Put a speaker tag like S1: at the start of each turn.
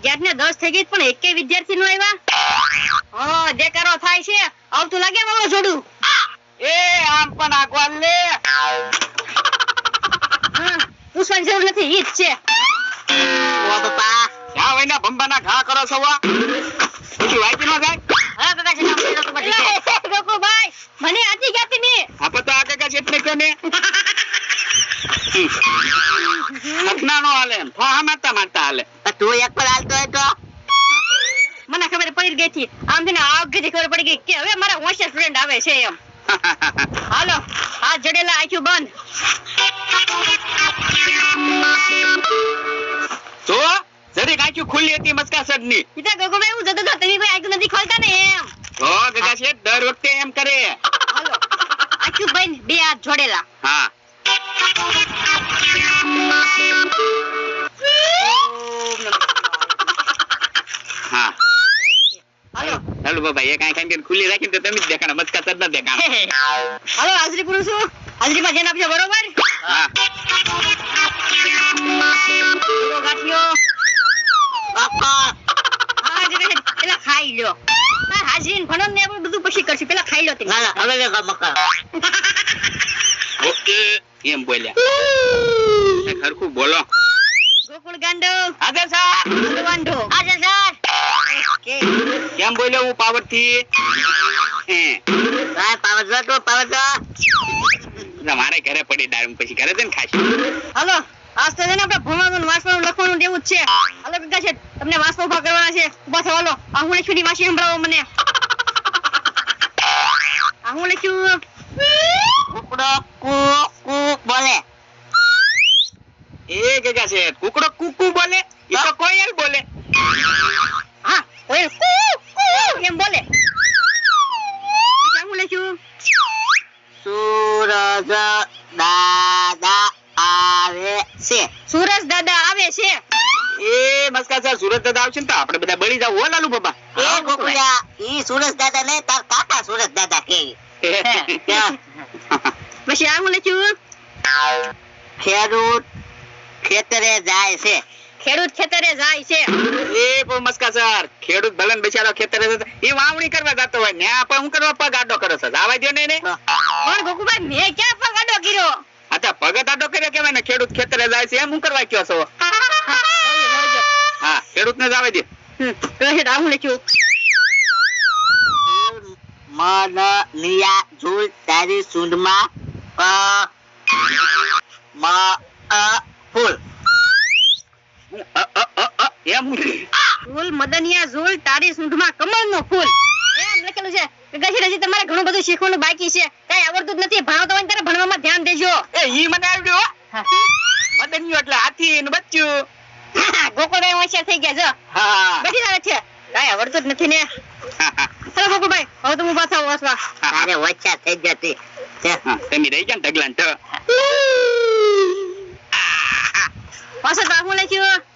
S1: અગિયાર ને દસ થઈ ગઈ પણ એકેય વિદ્યાર્થી નો આવ્યા? જે કરો થાય છે. આવતું લાગે મારો જોડું?
S2: એ આમ પણ આગવાન લે.
S1: પૂછવાની જરૂર નથી ઈ જ છે.
S3: ઓ બાપા
S2: ભંબાના ઘા કરો છો વા? પછી વાંચી ન જાય?
S3: હા કાકા છે કામ કર્યો તો બધી
S1: ગોકુભાઈ મને આજી જ્ઞાતિ ની
S2: તો આગળ કાંઈ એટલે કહો ને સપના નો હાલે એમ. મારતા મારતા હાલે.
S3: તું એક પર હાલતો હોય તો?
S1: મને ખબર પડી ગઈ હતી. આમ થઈને આગળથી ખબર પડી ગઈ કે હવે મારા હોશિયાર સ્ટુડન્ટ આવે છે એમ. હાલો આ જડેલા આંખ્યું બંધ.
S2: તો જરી કાચું ખુલ્લી હતી મસ્કા સડની
S1: ઈતા ભાઈ હું જતો તો તમે કોઈ આંખ્યું નથી ખોલતા ને એમ.
S2: તો ગગા છે દર વખતે એમ કરે.
S1: હાલો આંખ્યું બંધ બે હાથ જોડેલા.
S2: હા. હા.
S1: હાલો.
S2: બાબા એક આંખ આંખ ખુલ્લી રાખીને તો તમે જ દેખાણા. મસ્કા સડ ના દેખાણા.
S1: હાલો હાજરી પૂરું છું હાજરીમાં આપજો બરોબર? પેલા ખાઈ લ્યો. હાજરી ને બધું પછી કરશું. પેલા ખાઈ લો
S3: હવે મકા
S2: એમ બોલ્યા. ખરખું બોલો.
S1: ગોકુળ ગાંડો.
S2: હાજર સર.
S1: વાંઢો
S3: આજે સર.
S2: કેમ બોલ્યો હું પાવરથી? હે.
S3: પાવર જો તો પાવર જો
S2: મારે ઘરે પડી દારૂ પછી ઘરે જઈને ખાશું
S1: હાલો આજ તો છે ને આપણે ભણવાનું વાંચવાનું લખવાનું એવું જ છે. હલો કાકા છે તમને વાંચવા ઊભા કરવાના છે. ઊભા થવા હાલો. આ હું લખ્યું ની વાંચી સંભળાવો મને. આ હું લખ્યું
S3: કુકડો કુ કુ બોલે
S2: એ ગગા છે કુકડો કુકુ બોલે એ તો કોયલ બોલે.
S1: હા કોઈ કુ કુ એમ બોલે. પછી આ હું
S3: સૂરજ દાદા આવે છે.
S1: સુરજ દાદા આવે છે.
S2: એ મસ્કા સર સુરત દાદા આવશે ને તો આપણે બધા બળી જાવ હો લાલુ બાબા.
S3: એ ઈ સૂરજ દાદા ને તાર કાકા સુરજ દાદા કે.
S1: પછી આ હું લખ્યું
S3: ખેડૂત ખેતરે જાય છે.
S1: ખેડૂત ખેતરે જાય છે.
S2: એ પણ મસ્કા સર. ખેડૂત ભલે ને બિચારો ખેતરે એ વાવણી કરવા જતો હોય. ને આ પણ હું કરવા પગ આડો કરો સર આવા દો ને
S1: પણ ગોકુભાઈ મેં ક્યાં પગ આડો કર્યો?
S2: અચ્છા પગ આડો કર્યો કેવાય ને. ખેડૂત ખેતરે જાય છે એમ હું કરવા કયો છો? હા ખેડૂત ને જ આવે દે
S1: હમ, પછી લખ્યું.
S3: મન નિયા ઝૂલ તારી સૂંઢમાં મ અ ફૂલ
S2: હું અ, અ, અ, અ, એમ હું
S1: ફૂલ ઝૂલ તારી સૂંઢમાં કમળનો ફૂલ. એમ લખેલું છે ગગા તમારે ઘણું બધું શીખવાનું બાકી છે. કઈ આવડતું જ નથી. ભણાવતો હોય ત્યારે ભણવામાં ધ્યાન દેજો.
S2: એ ઈ મને આવડ્યો હો. મદનિયો એટલે હાથી ને બચ્ચું.
S1: ગોકુળભાઈ હોશિયાર થઈ ગયા જો.
S2: હા.
S1: બેઠી આવે છે. કઈ આવડતું જ નથી ને. ચલો ગોકુળભાઈ હવે તો હું પાછા વાંચવા
S3: અરે વચ્ચા થઈ જતી છે.
S2: તમે રહી ગયા ને ઢગલા ને
S1: પાછો તો હું લખ્યું?